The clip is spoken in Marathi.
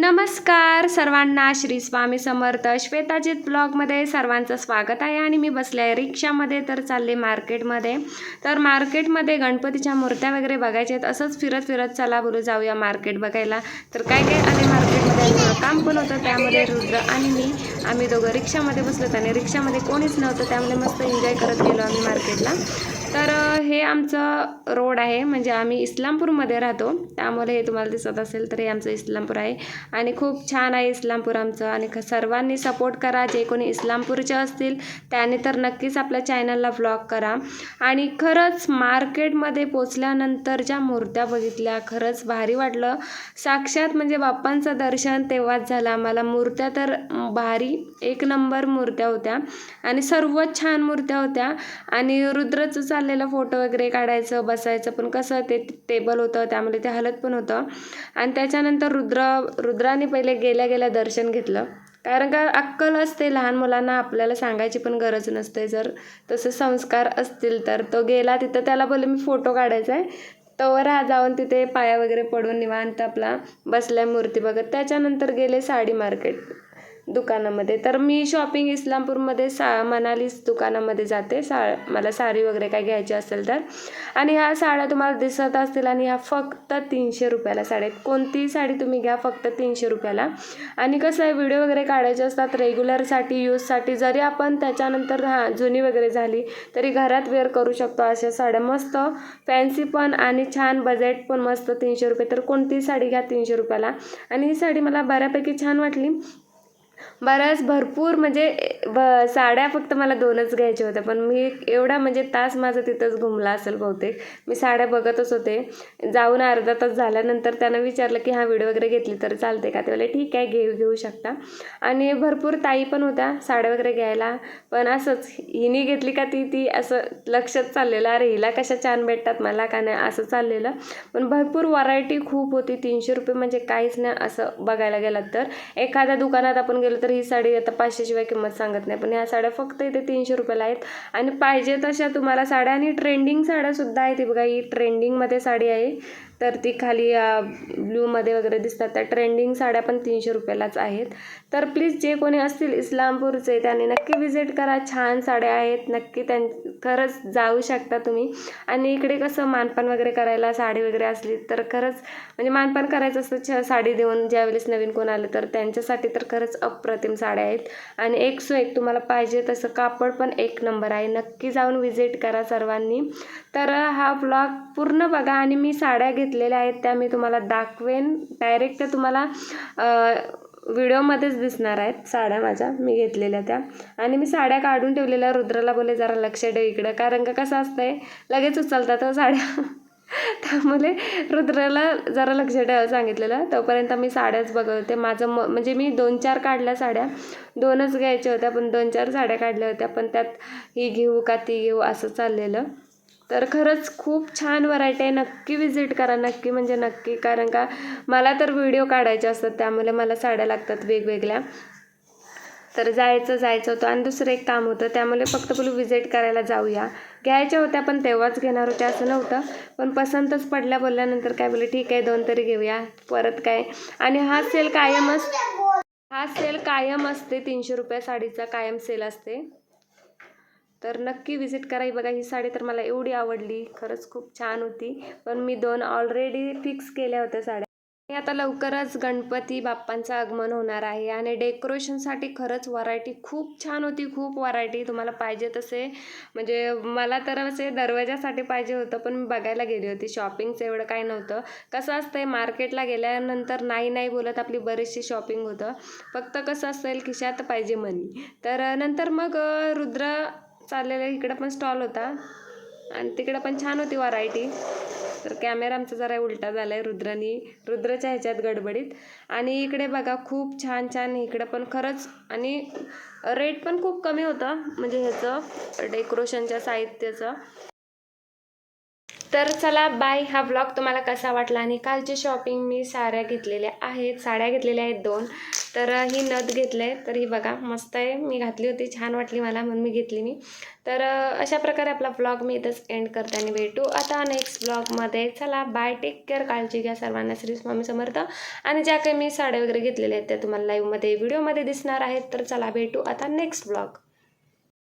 नमस्कार सर्वांना श्री स्वामी समर्थ श्वेताजीत ब्लॉगमध्ये सर्वांचं स्वागत आहे आणि मी बसले आहे रिक्षामध्ये तर चालले मार्केटमध्ये. तर मार्केटमध्ये गणपतीच्या मूर्त्या वगैरे बघायच्या आहेत. असंच फिरत फिरत चला बोलू जाऊया मार्केट बघायला. तर काय काय आले मार्केटमध्ये? काम पण होतं त्यामध्ये रुद्र आणि मी. आम्ही दोघं रिक्षामध्ये बसलो आणि रिक्षामध्ये कोणीच नव्हतं त्यामुळे मस्त एन्जॉय करत गेलो आम्ही मार्केटला. तर हे आमचं रोड आहे. म्हणजे आम्ही इस्लामपूरमध्ये राहतो. त्यामुळे हे तुम्हाला दिसत असेल तर हे आमचं इस्लामपूर आहे. आणि खूप छान आहे इस्लामपूर आमचं. आणि ख- सर्वांनी सपोर्ट करा. जे कोणी इस्लामपूरचे असतील त्याने तर नक्कीच आपल्या चॅनलला ब्लॉग करा. आणि खरंच मार्केटमध्ये पोचल्यानंतर ज्या मूर्त्या बघितल्या खरंच भारी वाटलं. साक्षात म्हणजे बाप्पांचं दर्शन तेव्हाच झालं आम्हाला. मूर्त्या तर भारी एक नंबर मूर्त्या होत्या. आणि सर्वच छान मूर्त्या होत्या. आणि रुद्रचं चाललेलं फोटो वगैरे काढायचं बसायचं. पण कसं ते टेबल होतं त्यामध्ये ते हलत पण होतं. आणि त्याच्यानंतर रुद्र रुद्राने पहिले गेल्या गेल्या दर्शन घेतलं. कारण का अक्कल असते लहान मुलांना आपल्याला सांगायची पण गरज नसते. जर तसे संस्कार असतील तर तो गेला तिथं त्याला बोलले मी फोटो काढायचा आहे. तोवर हा जाऊन तिथे पाया वगैरे पडून निवांत आपला बसल्या मूर्ती बघत त्याच्यानंतर गेले साडी मार्केट दुकानामध्ये. तर मी शॉपिंग इस्लामपूरमध्ये सा मनालीच दुकानामध्ये जाते. सा मला साडी वगैरे काय घ्यायची असेल तर. आणि ह्या साड्या तुम्हाला दिसत असतील आणि ह्या फक्त तीनशे रुपयाला साड्या आहेत. कोणतीही साडी तुम्ही घ्या फक्त तीनशे रुपयाला. आणि कसं आहे व्हिडिओ वगैरे काढायचे असतात रेग्युलरसाठी यूजसाठी जरी आपण त्याच्यानंतर हां जुनी वगैरे झाली तरी घरात वेअर करू शकतो अशा साड्या. मस्त फॅन्सी पण आणि छान बजेट पण मस्त तीनशे रुपये. तर कोणतीही साडी घ्या तीनशे रुपयाला. आणि ही साडी मला बऱ्यापैकी छान वाटली. बऱ्याच भरपूर म्हणजे ब साड्या फक्त मला दोनच घ्यायच्या होत्या पण मी एवढा म्हणजे तास माझा तिथंच घुमला असेल बहुतेक. मी साड्या बघतच होते. जाऊन अर्धा तास झाल्यानंतर त्यानं विचारलं की हा व्हिडिओ वगैरे घेतली तर चालते का? ते बोलले ठीक आहे घेऊ घेऊ शकता. आणि भरपूर ताई पण होत्या साड्या वगैरे घ्यायला पण असंच हिने घेतली का ती ती असं लक्षात चाललेलं अरे हिला कशा छान भेटतात मला का नाही? असं चाललेलं. पण भरपूर व्हरायटी खूप होती तीनशे रुपये म्हणजे काहीच नाही असं बघायला गेलात तर. एखाद्या दुकानात आपण गेलं तर ही साडी आता पाचशेशिवाय किंमत सांगत नाही. पण ह्या साड्या फक्त इथे तीनशे रुपयाला आहेत. आणि पाहिजे तशा तुम्हाला साड्या आणि ट्रेंडिंग साड्यासुद्धा आहेत. बघा ही ट्रेंडिंगमध्ये साडी आहे. तर ती खाली ब्ल्यूमध्ये वगैरे दिसतात. त्या ट्रेंडिंग साड्या पण तीनशे रुपयालाच आहेत. तर प्लीज जे कोणी असतील इस्लामपूरचे त्यांनी नक्की विजिट करा. छान साड्या आहेत. नक्की त्यां खरंच जाऊ शकता तुम्ही. आणि इकडे कसं मानपान वगैरे करायला साडी वगैरे असली तर खरंच म्हणजे मानपान करायचं असतं छ साडी देऊन ज्यावेळेस नवीन कोण आलं तर त्यांच्यासाठी तर खरंच अप्रतिम साड्या आहेत. आणि एक सो एक तुम्हाला पाहिजे तसं कापड पण एक नंबर आहे. नक्की जाऊन विजिट करा सर्वांनी. तर हा ब्लॉग पूर्ण बघा आणि मी साड्या घेतलेल्या आहेत त्या मी तुम्हाला दाखवेन. डायरेक्ट त्या तुम्हाला व्हिडिओमध्येच दिसणार आहेत. साड्या माझ्या मी घेतलेल्या त्या. आणि मी साड्या काढून ठेवलेल्या. रुद्राला बोले जरा लक्ष ठेव इकडं. कारण का कसं असतंय लगेच उचलतात हो साड्या. त्यामुळे रुद्राला जरा लक्ष ठेवायला सांगितलेलं. तोपर्यंत मी साड्याच बघत होते माझं म म्हणजे मी दोन चार काढल्या साड्या. दोनच घ्यायच्या होत्या पण दोन चार साड्या काढल्या होत्या. पण त्यात ही घेऊ का ती घेऊ असं चाललेलं. तर खरंच खूप छान व्हरायटी आहे. नक्की विजिट करा नक्की म्हणजे नक्की. कारण का मला तर व्हिडिओ काढायचे असतात त्यामुळे मला साड्या लागतात वेगवेगळ्या. तर जायचं जायचं होतं. आणि दुसरं एक काम होतं त्यामुळे फक्त बोलू विजिट करायला जाऊया. घ्यायच्या होत्या पण तेव्हाच घेणार होत्या असं नव्हतं. पण पसंतच पडल्या बोलल्यानंतर काय बोलले ठीक आहे दोन तरी घेऊया. परत काय? आणि हा सेल कायमच हा सेल कायम असते. तीनशे रुपया साडीचा कायम सेल असते. तर नक्की विजिट करा. बघा ही साडी तर मला एवढी आवडली. खरंच खूप छान होती. पण मी दोन ऑलरेडी फिक्स केल्या होत्या साड्या. आणि आता लवकरच गणपती बाप्पांचं आगमन होणार आहे. आणि डेकोरेशनसाठी खरंच व्हरायटी खूप छान होती. खूप व्हरायटी तुम्हाला पाहिजे तसे. म्हणजे मला तर असे दरवाजासाठी पाहिजे होतं पण मी बघायला गेली होती. शॉपिंगचं एवढं काही नव्हतं. कसं असतंय मार्केटला गेल्यानंतर नाही नाही बोलत आपली बरीचशी शॉपिंग होतं. फक्त कसं असेल खिशात पाहिजे मनी तर नंतर मग रुद्र चाललेलं इकडं पण स्टॉल होता. आणि तिकडं पण छान होती व्हरायटी तर कॅमेरा आमचा जरा उलटा झाला आहे रुद्रानी रुद्राच्या ह्याच्यात गडबडीत. आणि इकडे बघा खूप छान छान. इकडं पण खरंच आणि रेट पण खूप कमी होतं. म्हणजे ह्याचं डेकोरेशनच्या साहित्याचं. तर चला बाय हा ब्लॉग तुम्हाला कसा वाटला? आणि कालची शॉपिंग मी साड्या घेतलेल्या आहेत. साड्या घेतलेल्या आहेत दोन. तर ही नथ आहे तर ही बघा मस्त आहे. मी घातली होती. छान वाटली मला म्हणून मी घेतली मी तर अशा प्रकारे आपला ब्लॉग मी इथंच एंड करते आणि भेटू. आता नेक्स्ट ब्लॉगमध्ये चला बाय टेक केअर काळजी घ्या सर्वांना. श्री स्वामी समर्थ. आणि ज्या काही मी साड्या वगैरे घेतलेल्या आहेत त्या तुम्हाला लाईव्हमध्ये व्हिडिओमध्ये दिसणार आहेत. तर चला भेटू आता नेक्स्ट ब्लॉग